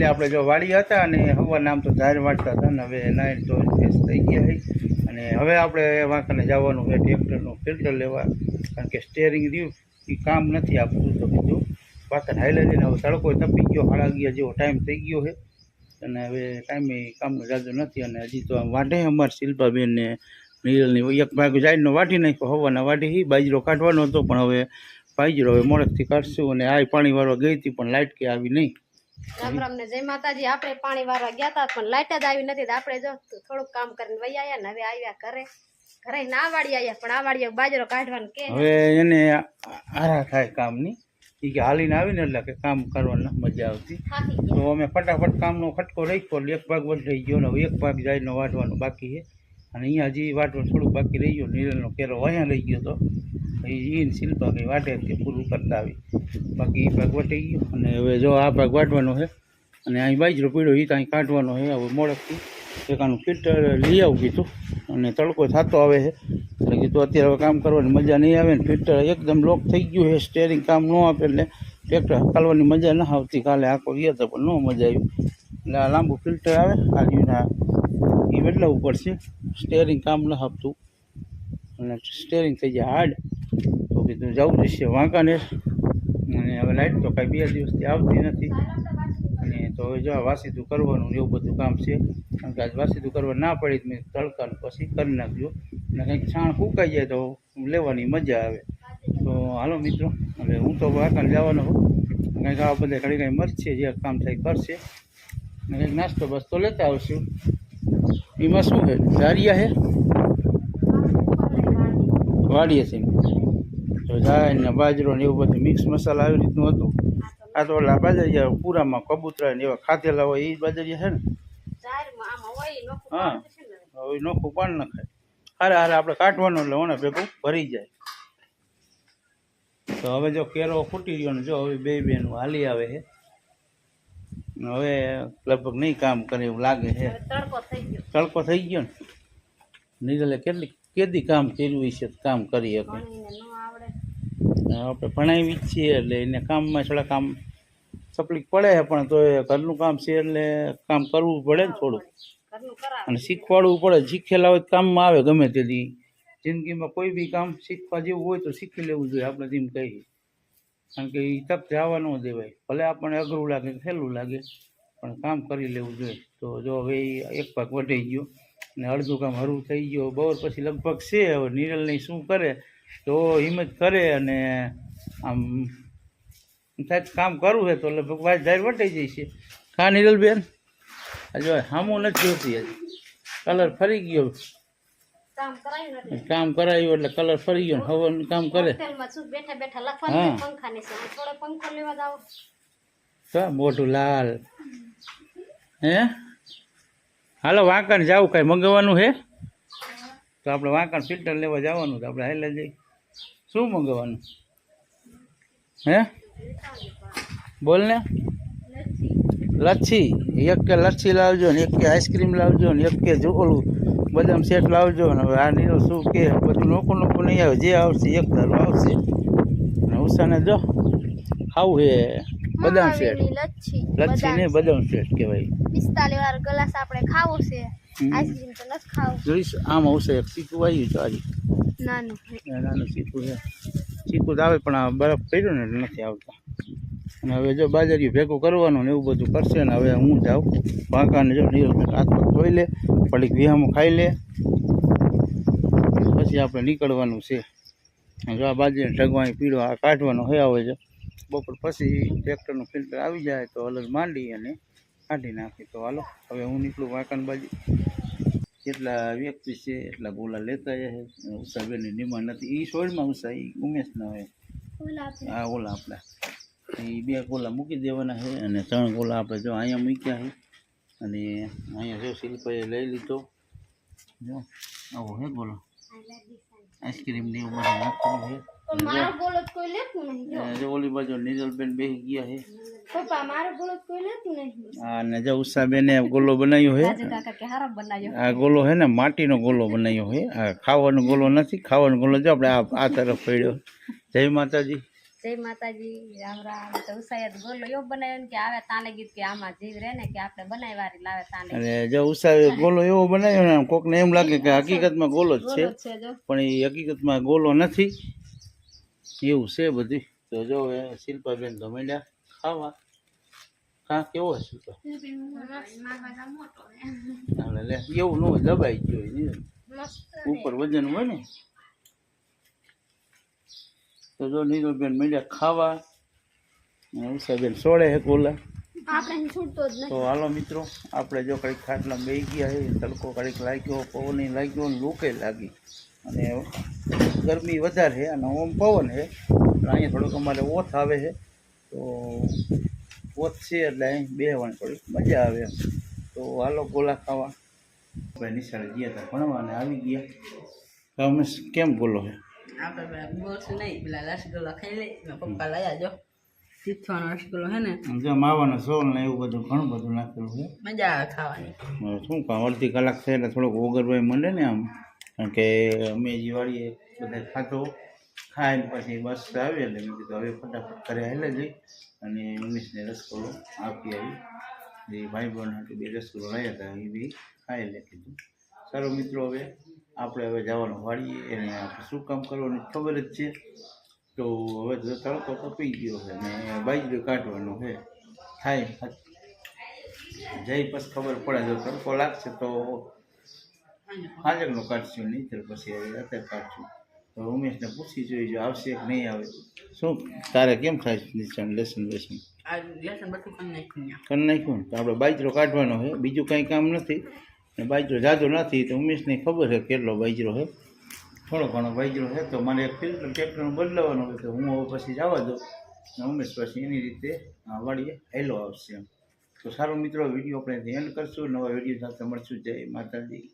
Family આપણે જો વાળી હતા અને હવા નામ તો ધાર વાંચતા હતા ને હવે નાઈન તો ફેસ થઈ ગયા છે. અને હવે આપણે વાંકાને જવાનું છે, ટ્રેક્ટરનું ફિલ્ટર લેવા. કારણ કે સ્ટેરિંગ રહ્યું એ કામ નથી આપતું, તો બીજું વાંકણ હાઈલે જઈને હવે તડકો તપી ગયો હાળા ગયા જેવો ટાઈમ થઈ ગયો છે. અને હવે ટાઈમે કામનો જાજુ નથી અને હજી તો આમ વાઢે અમારે શિલ્પાબેન ને એક ભાગ જાયનો વાઢી નાખ્યો, હવાના વાઢી બાજરો કાઢવાનો હતો, પણ હવે બાજરો હવે મોડેકથી કાઢશું અને આ પાણી વાળવા ગઈ હતી, પણ લાઇટ કે આવી નહીં. રામ રામ ને જય માતાજી. આપણે પાણી વારવા ગયા હતા પણ લાઈટ જ આવી નથી. તો આપણે જો થોડુંક કામ કરીને વહી આવ્યા ને હવે આવ્યા ઘરે. ઘરે ના વાળી આવ્યા પણ આ વાળી બાજરો કાઢવાનું કે હવે એને આરા થાય કામની. એ કે હાલીને આવીને એટલે કે કામ કરવાની મજા આવતી. તો અમે ફટાફટ કામનો ખટકો રાખ્યો એક ભાગ વઢાઈ ગયો ને એક ભાગ જાયનો વાઢવાનો બાકી છે. અને અહીંયા હજી વાટવાનું થોડુંક બાકી રહી ગયું. નીરલનો કેરો અહીંયા લઈ ગયો તો. એ ઈન શિલ્પા કંઈ વાટે કે પૂરું કરતા આવી. બાકી એ ભાગ વટાઈ ગયો. અને હવે જો આ ભાગ વાટવાનો છે, અને અહીં બાજરો પીડ્યો એ ત્યાં કાઢવાનો છે. હવે મોડકથી એક આનું ફિલ્ટર લઈ આવું કીધું, અને તડકો થતો આવે છે. એટલે કીધું અત્યારે હવે કામ કરવાની મજા નહીં આવે ને, ફિલ્ટર એકદમ લોક થઈ ગયું છે સ્ટેરિંગ કામ ન આપે એટલે ટ્રેક્ટર હકાલવાની મજા ન આવતી. કાલે આખો ગયા હતા પણ ન મજા આવી. એટલે આ લાંબુ ફિલ્ટર આવે, આ રીતના એ બદલાવવું પડશે. સ્ટેરિંગ કામ ન આપતું. અને સ્ટેરિંગ થઈ જાય હાર્ડ. તો કીધું જવું જશે વાંકાનેર અને હવે લાઇટ તો કાંઈ બે દિવસથી આવતી નથી. અને તો હવે જો આ વાસીદું કરવાનું એવું બધું કામ છે. કારણ કે આજ વાસીદું કરવા ના પડી મેં તડકાનું પછી કરી નાખજો અને કંઈક છાણ ફૂંકાઈ જાય તો લેવાની મજા આવે. તો હાલો મિત્રો, હવે હું તો વાંકાને જવાનો હોઉં. કંઈક આ બધા ઘડી કંઈ મરશે જે કામ થાય કરશે. અને કંઈક નાસ્તો બસ તો લેતા આવશું. એમાં શું છે? ધારિયા છે વાડીએ છે. જાય ને બાજરો ને એવું બધું. મિક્સ મસાલા આવી રીતનું હતું. આ તો ઓલા બાજરિયા પૂરામાં કબૂતરા ને એવા ખાધેલા હોય એ બાજરિયા છે ને? નોખું હા. પાણી છે ને. હવે નોખું પણ નખાય હારે હારે આપણે કાઢવાનું એટલે ઓને ભેગું ભરી જાય. તો હવે જો કેરો ફૂટી ગયો ને જો હવે બે બેનું હાલી આવે છે. હવે લગભગ નહીં કામ કરે એવું લાગે છે. તડકો થઈ ગયો. ને? નીરલે કેટલી કેદી કામ કર્યું તો કામ કરી શકે. આપણે ભણાવી જ છીએ એટલે એને કામમાં થોડા કામ તકલીફ પડે છે, પણ તો એ ઘરનું કામ છે એટલે કામ કરવું પડે ને થોડું અને શીખવાડવું પડે. શીખેલા હોય કામમાં આવે ગમે તેથી. જિંદગીમાં કોઈ બી કામ શીખવા જેવું હોય તો શીખી લેવું જોઈએ, આપણે તેમ કહીએ. કારણ કે એ તક જવા ન દેવાય. ભલે આપણને અઘરું લાગે, સહેલું લાગે, પણ કામ કરી લેવું જોઈએ. તો જો હવે એક ભાગ વઢાઈ ગયો ને અડધું કામ હરું થઈ ગયો. બપોર પછી લગભગ છે, હવે નિરલની શું કરે તો હિંમત કરે અને આમ થાય કામ કરવું છે તો લગભગ ભગવાન જાહેર વટાઈ જાય છે. હા નિરલબેન? જો સામું નથી જોતી કલર ફરી ગયો. કામ કરાયું એટલે કલર ફરી ગયો હવાનું કામ કરે. હા. મોઢું લાલ. હે? હાલો વાંકણ જાવું કાંઈ મંગાવવાનું છે તો આપણે વાંકણ ફિલ્ટર લેવા જવાનું તો આપણે હાલે જઈ શું મંગાવવાનું? હે? બોલ ને. લચ્છી. એક કે લચ્છી લાવજો ને એક કે આઈસ્ક્રીમ લાવજો ને એક કે જો ઓલું બદામ શેક લાવજો ને હવે આ નીરો શું કે બધું નોખું નોખું નહીં આવે જે આવશે એક ધારું આવશે. અને ઉષાને જો ખાવું હે બદામ શેક લચ્છી લચ્છી નહીં બદામ શેક કહેવાય. પિસ્તાલીસ વાળો ગ્લાસ આપણે ખાવું છે. આઈસ્ક્રીમ તો નથી ખાવું. જોઈશ આમ આવશે. એક ચીકુ આવ્યું છે આજે. નાનું નાનું ચીકુ છે. ચીકુ તો આવે પણ આ બરફ પડ્યો ને એટલે નથી આવતા. અને હવે જો બાજરીયું ભેગું કરવાનું ને એવું બધું કરશે ને હવે હું જાઉં. વાંકાને જો હાથમાં હાથ પગ ધોઈ લે પડીક વિહામો ખાઈ લે. પછી આપણે નીકળવાનું છે. જો આ બાજરીને ઢગવાની પીળો આ કાઢવાનો હોય આવે છે બપોર પછી ટ્રેક્ટરનું ફિલ્ટર આવી જાય તો અલગ માંડી અને કાઢી નાખી. તો હાલો હવે હું નીકળું વાંકાન બાજુ. કેટલા વ્યક્તિ છે એટલા ગોલા લેતા જાય ઉષા ઉષાબેનની ડિમાન્ડ નથી. એ સોળમાં ઉષા એ ઉમેશના હોય. આ ઓલા આપણા એ બે ગોલા મૂકી દેવાના છે અને ત્રણ ગોલા આપણે જો અહીંયા મૂક્યા છે. અને અહીંયા જો શિલ્પાએ લઈ લીધો. જો આવો હે ગોલો. આઈસ્ક્રીમ ને એવું બધું નાખવાનું છે. મારો ગોળો કોઈ લેતું નહીં જો- ઓલી બાજુ નીરલબેન બેહી ગયા હે. પપ્પા મારો તો કોઈ લેતું નહીં. અને જો ઉષાબેને ગોલો બનાવ્યો હે. કાકા કે હારો બનાવ્યો. આ ગોલો છે ને માટીનો ગોલો બનાવ્યો હે. આ ખાવાનો ગોલો નથી ખાવાનો ગોલો જો આપણે આ આ તરફ પડ્યો. જય માતાજી. જય માતાજી. રામ રામ. તો ઉસાયત ગોલો એવો બનાવ્યો કે આવે તાને ગીત કે આમાં જીવ રહે ને કે આપણે બનાવવારી લાવે તાને અને જો ઉષાએ ગોલો એવો બનાવ્યો ને કોકને એમ લાગે કે હકીકતમાં ગોલો જ છે. ગોલો જ છે જો. પણ એ હકીકતમાં ગોલો નથી. એવું છે બધું તો જો એ શિલ્પાબેન તો માંડ્યા ખાવા. કાં કેવો શિલ્પા લે એવું ન હોય, દબાઈ ગયો ઉપર વજન હોય ને. તો જો નીરુબેન માંડ્યા ખાવા. ઉષાબેન સોળે હે જ તો હાલો મિત્રો, આપણે જો કડીક ખાટલા બે ગયા હે, તડકો કડીક લાગ્યો પવન લાગ્યો લૂકે લાગી. અને ગરમી વધારે છે અને ઓમ પવન છે પણ અહીંયા થોડુંક અમારે ઓથ આવે છે. તો ઓથ છે એટલે અહીં બેહવાની થોડીક મજા આવે એમ. તો હાલો ગોલા ખાવા. ભાઈ નિશાળે ગયા હતા ભણવા અને આવી ગયા. તમે કેમ બોલો છે? માવાનો સોલ ને એવું બધું ઘણું બધું નાખેલું છે. મજા આવે ખાવાની. શું કામ અડધી કલાક થાય એટલે થોડોક ઓગરભાઈ મંડે ને આમ. કારણ કે અમે દિવાળીએ વાળીએ બધા ખાતો ખાઈને પછી બસ આવી એટલે મેં કીધું હવે ફટાફટ ઘરે હાલે જઈ અને મમ્મીને રસગુલ્લો આપી આવી. જે ભાઈ બહેન હતું બે રસગુલ્લો લાવ્યા હતા, એ બી ખાઈ લે કીધું. સારો મિત્રો હવે, આપણે હવે જવાનું વાળીએ એને આપણે શું કામ કરવાનું ખબર જ છે. તો હવે તો તડકો તપી ગયો છે અને બાજરી કાઢવાનું છે. થાય જઈ પછી ખબર પડે, જો તડકો લાગશે તો હાજરનો કાઢશું નહીં તો પછી અત્યારે કાઢશું તો ઉમેશને પૂછી જોઈએ જો આવશે કે નહીં આવે. શું? તારે કેમ થાય નિશાન લેસન લેસન કરી નાખ્યું તો આપણે બાજરો કાઢવાનો છે. બીજું કાંઈ કામ નથી. ને બાજરો જાજો નથી તો ઉમેશને ખબર છે કેટલો બાજરો છે. થોડો ઘણો બાજરો છે તો એક ફિલ્ટર ટ્રેક્ટરનું બદલાવાનું હોય તો હું હવે પછી જવા દઉં. ને ઉમેશ પછી એની રીતે વાળીએ હેલો આવશે એમ. તો સારું મિત્રો વીડિયો આપણે એન્ડ કરશું. નવા વીડિયો સાથે મળશું. જય માતાજી.